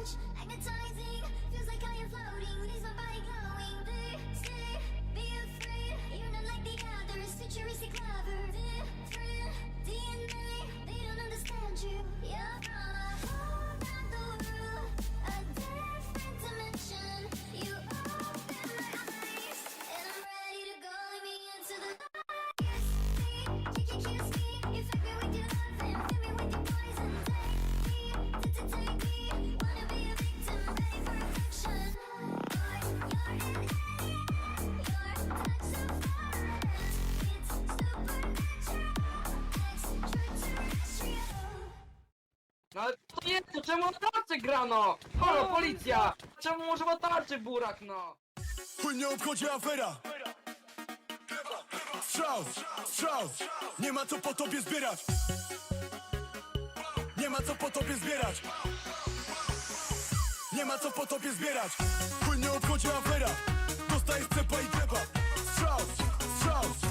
magnetizing, feels like I am floating, leaves my body glowing. Be afraid, you're not like the others, futuristic Ale to nie, to czemu na tarczy grano? Halo, policja! Czemu może na tarczy burak, no? Chuj nie obchodzi afera. Strzał, strzał. Nie ma co po tobie zbierać. Nie ma co po tobie zbierać. Nie ma co po tobie zbierać. Chuj nie obchodzi afera. Dostajesz cepa i gleba Strzał, strzał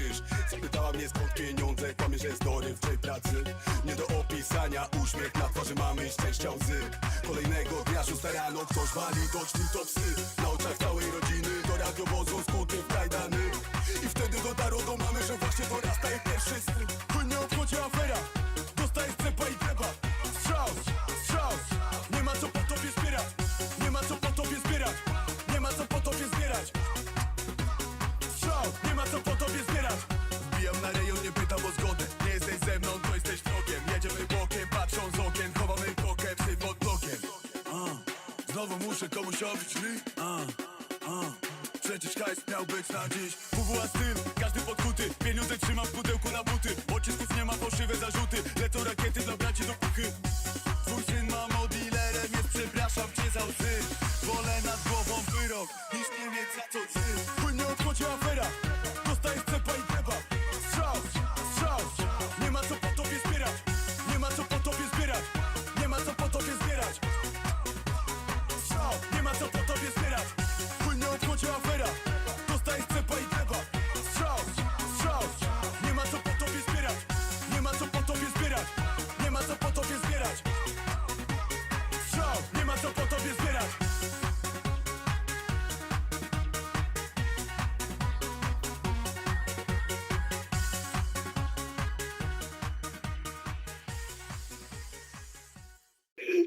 czynsz Zapytała mnie skąd pieniądze Kłamie, że z dorywczej pracy. Nie do opisania Uśmiech na twarzy mamy szczęścia łzy Kolejnego dnia, szósta rano Ktoś wali do drzwi, to psy. Na oczach całej rodziny Do radiowozu skuty w kajdany? I wtedy dotarło do mamy, że właśnie muszę komuś obić ryj A, a. Przecież hajs miał być na dziś. WWA styl, każdy podkuty. Pieniądze trzymam w pudełku na buty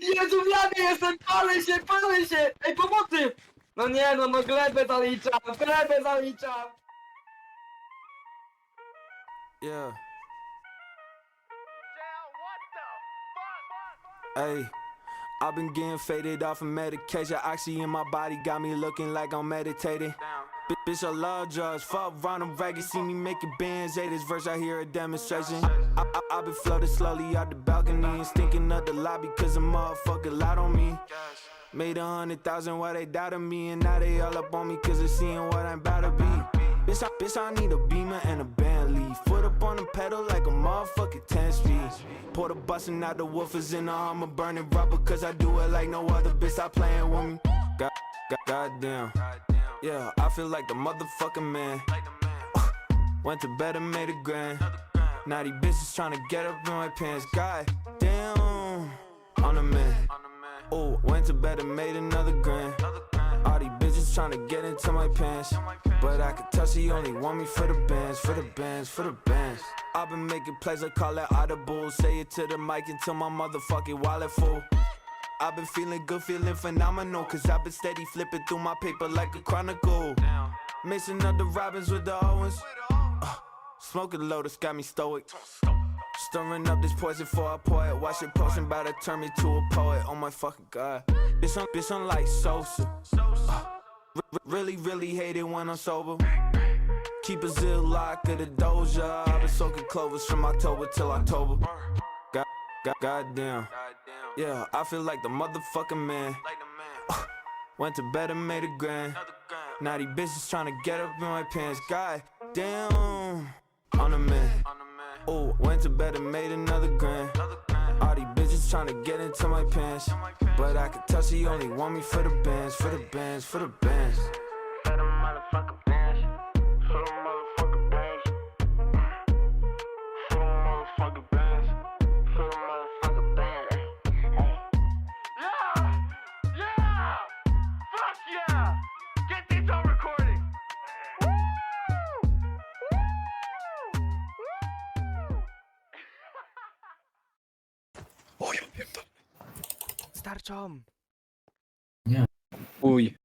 Jezu, w jamie jestem! Palę się, palę się! Ej, pomocy! No nie, no, no glebę zaliczam, glebę zaliczam! Yeah. Hey, I've been getting faded off of medication. Oxy in my body got me looking like I'm meditating. B- bitch, I love drugs. Fuck Ronald Reagan, see me making bands. Hey, this verse I hear a demonstration. I- I- I've been floating slowly out the balcony and stinking up the lobby cause a motherfucker lied on me. Made a hundred thousand while they doubted me, and now they all up on me cause they seeing what I'm about to be. Bitch, I, bitch, I need a beamer and a Bentley. Foot up on the pedal like a motherfucking 10 speed. Pour the bustin' out the woofers in the armor, burning rubber cause I do it like no other bitch. I playin' with me. God, God, goddamn. Yeah, I feel like the motherfucking man. Uh, went to bed and made a grand. Now these bitches tryna get up in my pants. God damn, on a man. Oh, went to bed and made another grand. All these bitches tryna get into my pants. But I can tell she only want me for the bands, for the bands, for the bands. I've been making plays, I call it audible. Say it to the mic until my motherfucking wallet full. I've been feeling good, feeling phenomenal. Cause I've been steady flipping through my paper like a chronicle. Mixing up the Robins with the Owens. Uh, smoking Lotus got me stoic. Stirring up this poison for a poet. Watch it potion about to turn me to a poet. Oh my fucking god. Bitch, I'm, bitch, I'm like Sosa. Uh, really, really hate it when I'm sober. Keep a Ziploc of the Doja. I've been soaking clovers from October till October. God, God, goddamn. Yeah, I feel like the motherfucking man. Went to bed and made a grand. Now these bitches tryna get up in my pants. God damn, on a man. Oh, went to bed and made another grand. All these bitches tryna get into my pants. But I could tell she only want me for the bands, for the bands, for the bands. Starczą! Uj.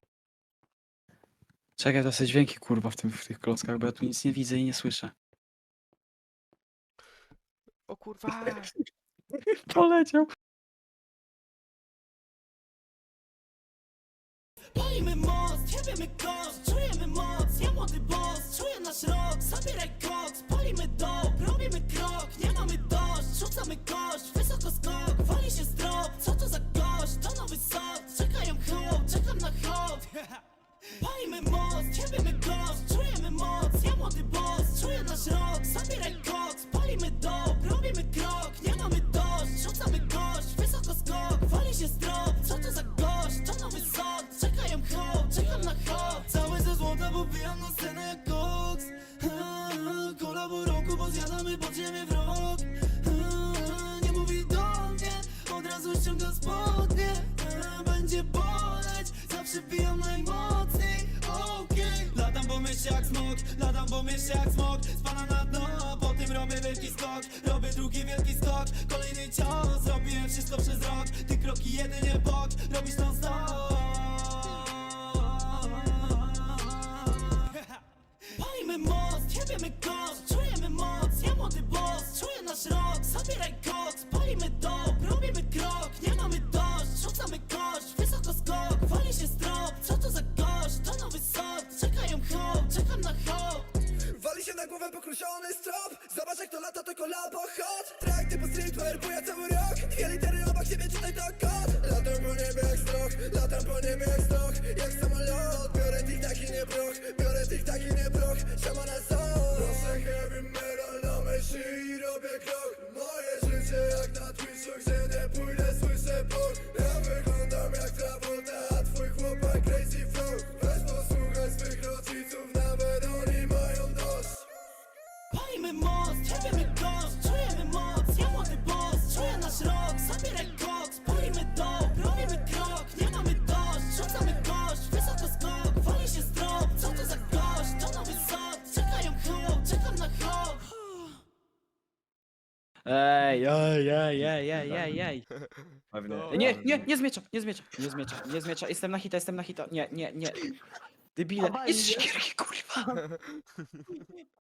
Czekaj, to są dźwięki kurwa w, tym, w tych klockach, bo ja tu nic nie widzę i nie słyszę. O kurwa! Poleciał. Palimy most, jebiemy koszt, czujemy moc Ja młody boss, czuję nasz rok Zabieraj się strop Co to za gość, to nowy sok. Czekają hołd, czekam na hołd. Palimy most, jebiemy koszt, czujemy moc ściąga spodnie Będzie boleć, zawsze bijam najmocniej Okej, latam po mieście jak smok Latam po mieście jak smok Spana na dno, po tym robię wielki skok. Robię drugi wielki skok, kolejny cios Robiłem wszystko przez rok, ty kroki jedynie bok Robisz non pokruszony strop. Zobacz jak to lata, to kolabo hot. Track typu streetwear, buja cały rok. Dwie litery obok siebie, czytaj to kod Latam po niebie jak strok, latam po niebie jak stok Jak samolot, biorę tych taki nie proch Biorę tych taki nie proch, Ej, ej, ej, ej, ej, ej, ej. Pewnie. Nie, nie, nie zmiecza, nie zmiecza, nie zmiecza, nie zmiecza. Jestem na hita, jestem na hita. Nie, nie, nie. Debile. Jest kurwa.